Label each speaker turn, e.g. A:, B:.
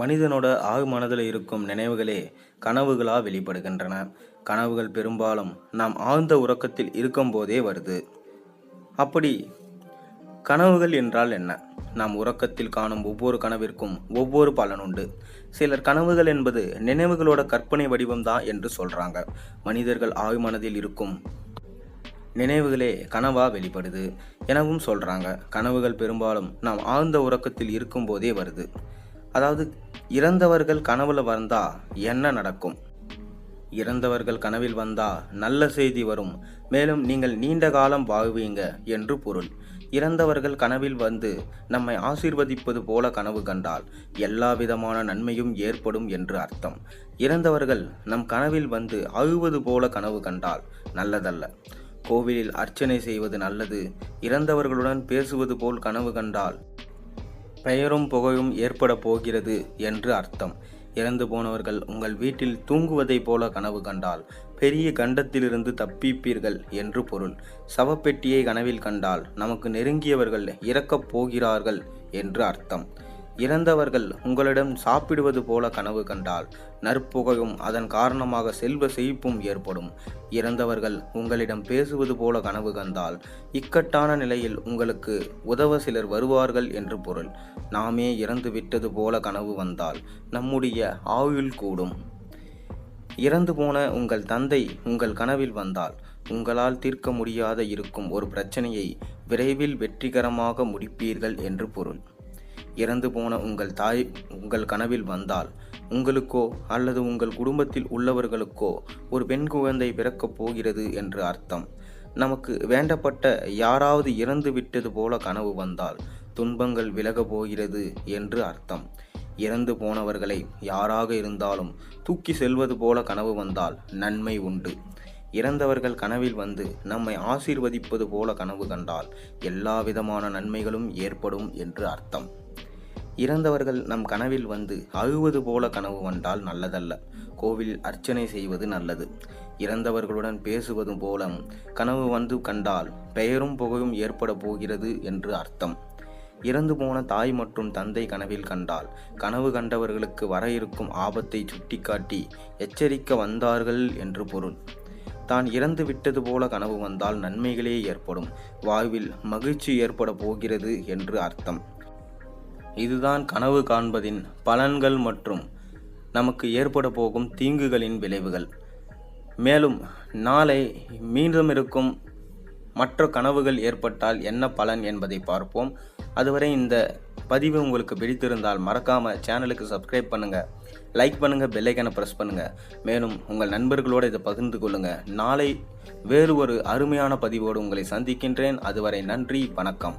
A: மனிதனோட ஆழ் மனதில் இருக்கும் நினைவுகளே கனவுகளாக வெளிப்படுகின்றன. கனவுகள் பெரும்பாலும் நாம் ஆழ்ந்த உறக்கத்தில் இருக்கும்போதே வருது. அப்படி கனவுகள் என்றால் என்ன? நாம் உறக்கத்தில் காணும் ஒவ்வொரு கனவிற்கும் ஒவ்வொரு பலனுண்டு சிலர் கனவுகள் என்பது நினைவுகளோட கற்பனை வடிவம்தான் என்று சொல்றாங்க. மனிதர்கள் ஆழ்மனதில் இருக்கும் நினைவுகளே கனவா வெளிப்படுது எனவும் சொல்றாங்க. கனவுகள் பெரும்பாலும் நாம் ஆழ்ந்த உறக்கத்தில் இருக்கும்போதே வருது. அதாவது இறந்தவர்கள் கனவுல வந்தா என்ன நடக்கும்? இறந்தவர்கள் கனவில் வந்தா நல்ல செய்தி வரும். மேலும் நீங்கள் நீண்ட காலம் வாழ்வீங்க என்று பொருள். இறந்தவர்கள் கனவில் வந்து நம்மை ஆசீர்வதிப்பது போல கனவு கண்டால் எல்லா விதமான நன்மையும் ஏற்படும் என்று அர்த்தம். இறந்தவர்கள் நம் கனவில் வந்து அழுவது போல கனவு கண்டால் நல்லதல்ல. கோவிலில் அர்ச்சனை செய்வது நல்லது. இறந்தவர்களுடன் பேசுவது போல் கனவு கண்டால் பெயரும் புகழும் ஏற்பட போகிறது என்று அர்த்தம். இறந்து போனவர்கள் உங்கள் வீட்டில் தூங்குவதைப் போல கனவு கண்டால் பெரிய கண்டத்திலிருந்து தப்பிப்பீர்கள் என்று பொருள். சவப்பெட்டியை கனவில் கண்டால் நமக்கு நெருங்கியவர்கள் இறக்கப் போகிறார்கள் என்று அர்த்தம். இறந்தவர்கள் உங்களிடம் சாப்பிடுவது போல கனவு கண்டால் நற்புகையும் அதன் காரணமாக செல்வ செழிப்பும் ஏற்படும். இறந்தவர்கள் உங்களிடம் பேசுவது போல கனவு கண்டால் இக்கட்டான நிலையில் உங்களுக்கு உதவ சிலர் வருவார்கள் என்று பொருள். நாமே இறந்து விட்டது போல கனவு வந்தால் நம்முடைய ஆயுள் கூடும். இறந்து போன உங்கள் தந்தை உங்கள் கனவில் வந்தால் உங்களால் தீர்க்க முடியாத இருக்கும் ஒரு பிரச்சனையை விரைவில் வெற்றிகரமாக முடிப்பீர்கள் என்று பொருள். இறந்து போன உங்கள் தாய் உங்கள் கனவில் வந்தால் உங்களுக்கோ அல்லது உங்கள் குடும்பத்தில் உள்ளவர்களுக்கோ ஒரு பெண் குழந்தை பிறக்கப் போகிறது என்று அர்த்தம். நமக்கு வேண்டப்பட்ட யாராவது இறந்து விட்டது போல கனவு வந்தால் துன்பங்கள் விலகப் போகிறது என்று அர்த்தம். இறந்து போனவர்களை யாராக இருந்தாலும் தூக்கி செல்வது போல கனவு வந்தால் நன்மை உண்டு. இறந்தவர்கள் கனவில் வந்து நம்மை ஆசீர்வதிப்பது போல கனவு கண்டால் எல்லா விதமான நன்மைகளும் ஏற்படும் என்று அர்த்தம். இறந்தவர்கள் நம் கனவில் வந்து அழுவது போல கனவு வந்தால் நல்லதல்ல. கோவில் அர்ச்சனை செய்வது நல்லது. இறந்தவர்களுடன் பேசுவதும் போல கனவு வந்து கண்டால் பெயரும் புகழும் ஏற்பட போகிறது என்று அர்த்தம். இறந்து போன தாய் மற்றும் தந்தை கனவில் கண்டால் கனவு கண்டவர்களுக்கு வர இருக்கும் ஆபத்தை சுட்டிக்காட்டி எச்சரிக்க வந்தார்கள் என்று பொருள். தான் இறந்து விட்டது போல கனவு வந்தால் நன்மைகளே ஏற்படும். வாழ்வில் மகிழ்ச்சி ஏற்பட போகிறது என்று அர்த்தம். இதுதான் கனவு காண்பதின் பலன்கள் மற்றும் நமக்கு ஏற்பட போகும் தீங்குகளின் விளைவுகள். மேலும் நாளை மீண்டும் இருக்கும் மற்ற கனவுகள் ஏற்பட்டால் என்ன பலன் என்பதை பார்ப்போம். அதுவரை இந்த பதிவு உங்களுக்கு பிடித்திருந்தால் மறக்காமல் சேனலுக்கு சப்ஸ்கிரைப் பண்ணுங்கள் லைக் பண்ணுங்கள் பெல்லைக்கனை ப்ரெஸ் பண்ணுங்கள் மேலும் உங்கள் நண்பர்களோடு இதை பகிர்ந்து கொள்ளுங்கள் நாளை வேறு ஒரு அருமையான பதிவோடு உங்களை சந்திக்கின்றேன். அதுவரை நன்றி வணக்கம்.